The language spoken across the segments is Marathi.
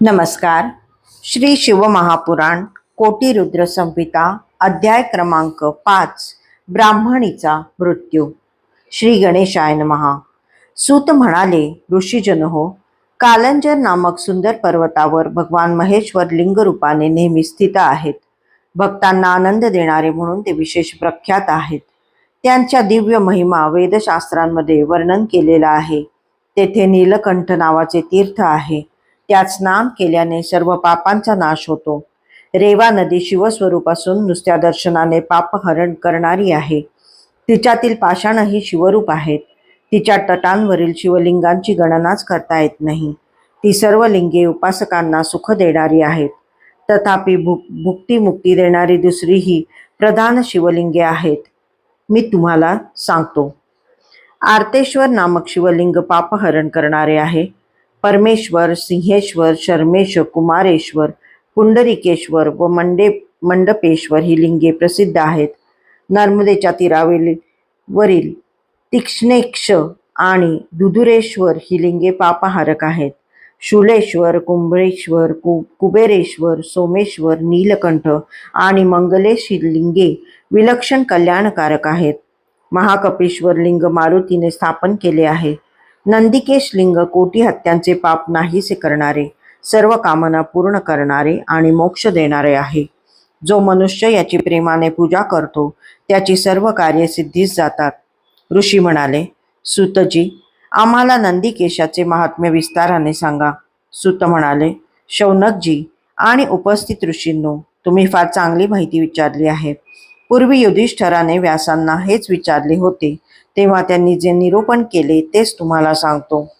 नमस्कार. श्री शिवमहापुराण कोटीरुद्र संहिता अध्याय क्रमांक पाच ब्राह्मणीचा मृत्यू. श्री गणेशाय नमहा सूत म्हणाले ऋषीजन हो कालंजर नामक सुंदर पर्वतावर भगवान महेश्वर लिंगरूपाने नेहमी स्थित आहेत. भक्तांना आनंद देणारे म्हणून ते विशेष प्रख्यात आहेत. त्यांच्या दिव्य महिमा वेदशास्त्रांमध्ये वर्णन केलेला आहे. तेथे नीलकंठ नावाचे तीर्थ आहे. त्यात स्नान केल्याने सर्व पापांचा नाश होतो. रेवा नदी शिवस्वरूप असून नुसत्या दर्शनाने पापहरण करणारी आहे. तिच्यातील पाषाणही शिवरूप आहेत. तिच्या तटांवरील शिवलिंगांची गणनाच करता येत नाही. ती सर्व लिंगे उपासकांना सुख देणारी आहेत. तथापि भुक भुक्ती मुक्ती देणारी दुसरी ही प्रधान शिवलिंगे आहेत. मी तुम्हाला सांगतो. आर्तेश्वर नामक शिवलिंग पापहरण करणारे आहे. परमेश्वर सिंहेश्वर शर्मेश कुमारेश्वर पुंडरिकेश्वर व मंडे मंडपेश्वर ही लिंगे प्रसिद्ध आहेत. नर्मदेच्या तीरावरील वरील तीक्ष्णेक्ष आणि दुधुरेश्वर ही लिंगे पापहारक आहेत. शुलेश्वर कुंभेश्वर कु कुबेरेश्वर सोमेश्वर नीलकंठ आणि मंगलेश ही लिंगे विलक्षण कल्याणकारक आहेत. महाकपेश्वर लिंग मारुतीने स्थापन केले आहे. नंदिकेश लिंग कोटी हत्यांचे पाप नाहीसे करणारे सर्व कामना पूर्ण करणारे आणि मोक्ष देणारे आहे. जो मनुष्य याची प्रेमाने पूजा करतो त्याची सर्व कार्य सिद्धीस जातात. ऋषी म्हणाले सुतजी आम्हाला नंदिकेशाचे महात्म्य विस्ताराने सांगा. सुत म्हणाले शौनकजी आणि उपस्थित ऋषींनो तुम्ही फार चांगली माहिती विचारली आहे. पूर्वी युधिष्ठराने व्यासांना हेच विचारले होते तेव्हा त्यांनी जे निरूपण केले तेच तुम्हाला सांगतो.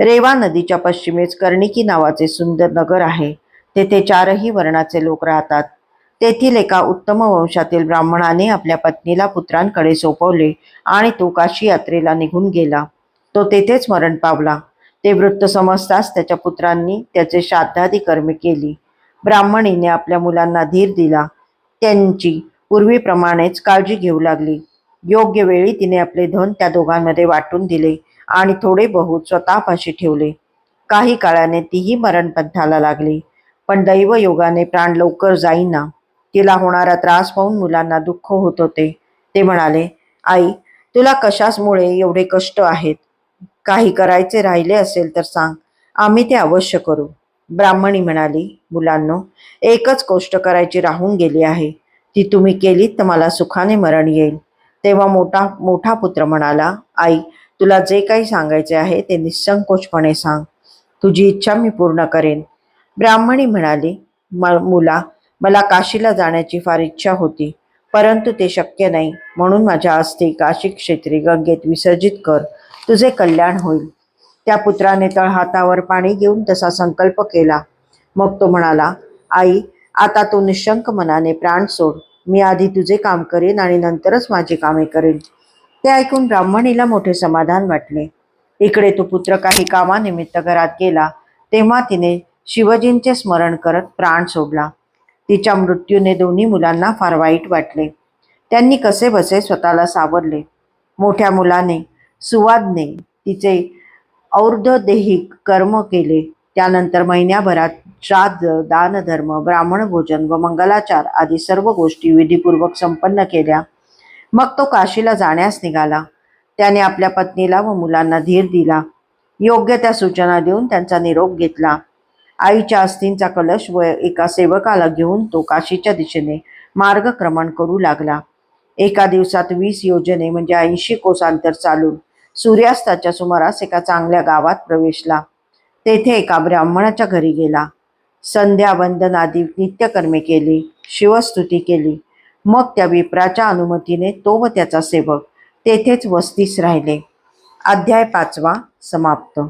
रेवा नदीच्या पश्चिमेस कर्णिकी नावाचे सुंदर नगर आहे. तेथे चारही वर्णाचे लोक राहतात. तेथील एका उत्तम वंशातील ब्राह्मणाने आपल्या पत्नीला पुत्रांकडे सोपवले आणि तो काशी यात्रेला निघून गेला. तो तेथेच मरण पावला. ते वृत्त समजताच त्याच्या पुत्रांनी त्याचे श्राद्धादी कर्मे केली. ब्राह्मणीने आपल्या मुलांना धीर दिला. त्यांची पूर्वीप्रमाणेच काळजी घेऊ लागली. योग्य वेळी तिने आपले धन त्या दोघांमध्ये वाटून दिले आणि थोडे बहुत स्वतःपाशी ठेवले. काही काळाने तीही मरणपंथाला लागली. पण दैवयोगाने प्राण लवकर जाईना. तिला होणारा त्रास पाहून मुलांना दुःख होत होते. ते म्हणाले आई तुला कशाचमुळे एवढे कष्ट आहेत? काही करायचे राहिले असेल तर सांग. आम्ही ते अवश्य करू. ब्राह्मणी म्हणाली मुलांनो एकच गोष्ट करायची राहून गेली आहे. ती तुम्ही केलीत तर मला सुखाने मरण येईल. तेव्हा मोठा मोठा पुत्र म्हणाला आई तुला जे काही सांगायचे आहे ते निसंकोचपणे सांग. तुझी इच्छा मी पूर्ण करेन. ब्राह्मणी म्हणाली "म- मुला मला काशीला जाण्याची फार इच्छा होती परंतु ते शक्य नाही. म्हणून माझ्या अस्थि काशी क्षेत्री गंगेत विसर्जित कर. तुझे कल्याण होईल. त्या पुत्राने तळहातावर पाणी घेऊन तसा संकल्प केला. मग तो म्हणाला आई आता तू निशंक मनाने प्राण सोड. मी आधी तुझे काम करेन आणि नंतरच माझी कामे करेन. ते ऐकून ब्राह्मणीला मोठे समाधान वाटले. इकडे तो पुत्र काही कामानिमित्त घरात गेला. तेव्हा तिने शिवजींचे स्मरण करत प्राण सोडला. तिच्या मृत्यूने दोन्ही मुलांना फार वाईट वाटले. त्यांनी कसे बसे स्वतःला सावरले. मोठ्या मुलाने सुवादने तिचे और्धदेहिक कर्म केले. त्यानंतर महिन्याभरात श्राद्ध दानधर्म ब्राह्मण भोजन व मंगलाचार आदी सर्व गोष्टी विधीपूर्वक संपन्न केल्या. मग तो काशीला जाण्यास निघाला. त्याने आपल्या पत्नीला व मुलांना धीर दिला. योग्य त्या सूचना देऊन त्यांचा निरोप घेतला. आईच्या अस्थींचा कलश व एका सेवकाला घेऊन तो काशीच्या दिशेने मार्गक्रमण करू लागला. एका दिवसात वीस योजने म्हणजे ऐंशी कोसांतर चालून सूर्यास्ताच्या सुमारास एका चांगल्या गावात प्रवेशला. तेथे एका ब्राह्मणाच्या घरी गेला. संध्या वंदनादी नित्यकर्मे केली शिवस्तुती केली. मग त्या विप्राच्या अनुमतीने तो व त्याचा सेवक तेथेच वस्तीस राहिले. अध्याय पाचवा समाप्त.